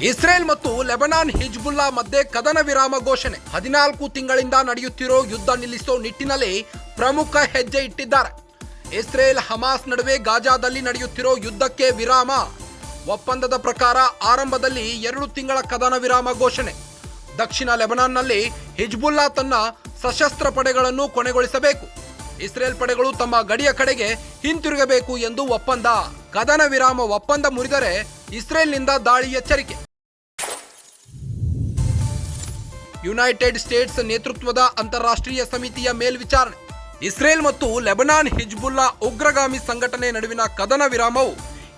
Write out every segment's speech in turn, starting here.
Israel ಮತ್ತು Lebanon Hezbollah ಮಧ್ಯೆ ಕದನ ವಿರಾಮ ಘೋಷಣೆ. ಹದಿನಾಲ್ಕು ತಿಂಗಳಿಂದ ನಡೆಯುತ್ತಿರೋ ಯುದ್ಧ ನಿಲ್ಲಿಸೋ ನಿಟ್ಟಿನಲ್ಲಿ ಪ್ರಮುಖ ಹೆಜ್ಜೆ ಇಟ್ಟಿದ್ದಾರೆ. ಇಸ್ರೇಲ್ ಹಮಾಸ್ ನಡುವೆ ಗಾಜಾದಲ್ಲಿ ನಡೆಯುತ್ತಿರೋ ಯುದ್ಧಕ್ಕೆ ವಿರಾಮ. ಒಪ್ಪಂದದ ಪ್ರಕಾರ ಆರಂಭದಲ್ಲಿ ಎರಡು ತಿಂಗಳ ಕದನ ವಿರಾಮ ಘೋಷಣೆ. ದಕ್ಷಿಣ ಲೆಬನಾನ್ನಲ್ಲಿ ಹಿಜ್ಬುಲ್ಲಾ ತನ್ನ ಸಶಸ್ತ್ರ ಪಡೆಗಳನ್ನು ಕೊನೆಗೊಳಿಸಬೇಕು. ಇಸ್ರೇಲ್ ಪಡೆಗಳು ತಮ್ಮ ಗಡಿಯ ಕಡೆಗೆ ಹಿಂತಿರುಗಬೇಕು ಎಂದು ಒಪ್ಪಂದ. ಕದನ ವಿರಾಮ ಒಪ್ಪಂದ ಮುರಿದರೆ ಇಸ್ರೇಲ್ನಿಂದ ದಾಳಿ ಎಚ್ಚರಿಕೆ. ಯುನೈಟೆಡ್ ಸ್ಟೇಟ್ಸ್ ನೇತೃತ್ವದ ಅಂತಾರಾಷ್ಟ್ರೀಯ ಸಮಿತಿಯ ಮೇಲ್ವಿಚಾರಣೆ. ಇಸ್ರೇಲ್ ಮತ್ತು ಲೆಬನಾನ್ ಹಿಜ್ಬುಲ್ಲಾ ಉಗ್ರಗಾಮಿ ಸಂಘಟನೆ ನಡುವಿನ ಕದನ ವಿರಾಮವು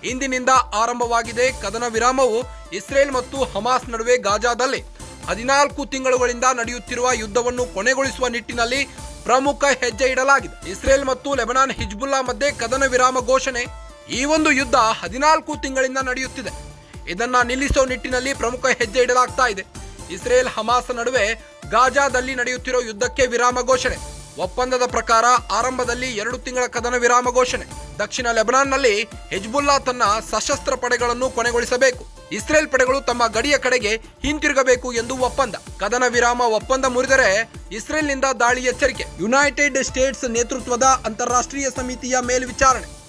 ಇಂದಿನಿಂದ ಆರಂಭವಾಗಿದೆ. ಕದನ ವಿರಾಮವು ಇಸ್ರೇಲ್ ಮತ್ತು ಹಮಾಸ್ ನಡುವೆ ಗಾಜಾದಲ್ಲಿ ಹದಿನಾಲ್ಕು ತಿಂಗಳುಗಳಿಂದ ನಡೆಯುತ್ತಿರುವ ಯುದ್ಧವನ್ನು ಕೊನೆಗೊಳಿಸುವ ನಿಟ್ಟಿನಲ್ಲಿ ಪ್ರಮುಖ ಹೆಜ್ಜೆ ಇಡಲಾಗಿದೆ. ಇಸ್ರೇಲ್ ಮತ್ತು ಲೆಬನಾನ್ ಹಿಜ್ಬುಲ್ಲಾ ಮಧ್ಯೆ ಕದನ ವಿರಾಮ ಘೋಷಣೆ ಈ ಒಂದು ಯುದ್ಧ ಹದಿನಾಲ್ಕು ತಿಂಗಳಿಂದ ನಡೆಯುತ್ತಿದೆ. ಇದನ್ನ ನಿಲ್ಲಿಸುವ ನಿಟ್ಟಿನಲ್ಲಿ ಪ್ರಮುಖ ಹೆಜ್ಜೆ ಇಡಲಾಗ್ತಾ ಇದೆ. ಇಸ್ರೇಲ್ ಹಮಾಸ್ ನಡುವೆ ಗಾಜಾದಲ್ಲಿ ನಡೆಯುತ್ತಿರೋ ಯುದ್ಧಕ್ಕೆ ವಿರಾಮ ಘೋಷಣೆ. ಒಪ್ಪಂದದ ಪ್ರಕಾರ ಆರಂಭದಲ್ಲಿ ಎರಡು ತಿಂಗಳ ಕದನ ವಿರಾಮ ಘೋಷಣೆ. ದಕ್ಷಿಣ ಲೆಬನಾನ್ನಲ್ಲಿ ಹಿಜ್ಬುಲ್ಲಾ ತನ್ನ ಸಶಸ್ತ್ರ ಪಡೆಗಳನ್ನು ಕೊನೆಗೊಳಿಸಬೇಕು. ಇಸ್ರೇಲ್ ಪಡೆಗಳು ತಮ್ಮ ಗಡಿಯ ಕಡೆಗೆ ಹಿಂತಿರುಗಬೇಕು ಎಂದು ಒಪ್ಪಂದ. ಕದನ ವಿರಾಮ ಒಪ್ಪಂದ ಮುರಿದರೆ ಇಸ್ರೇಲ್ನಿಂದ ದಾಳಿ ಎಚ್ಚರಿಕೆ. ಯುನೈಟೆಡ್ ಸ್ಟೇಟ್ಸ್ ನೇತೃತ್ವದ ಅಂತಾರಾಷ್ಟ್ರೀಯ ಸಮಿತಿಯ ಮೇಲ್ವಿಚಾರಣೆ.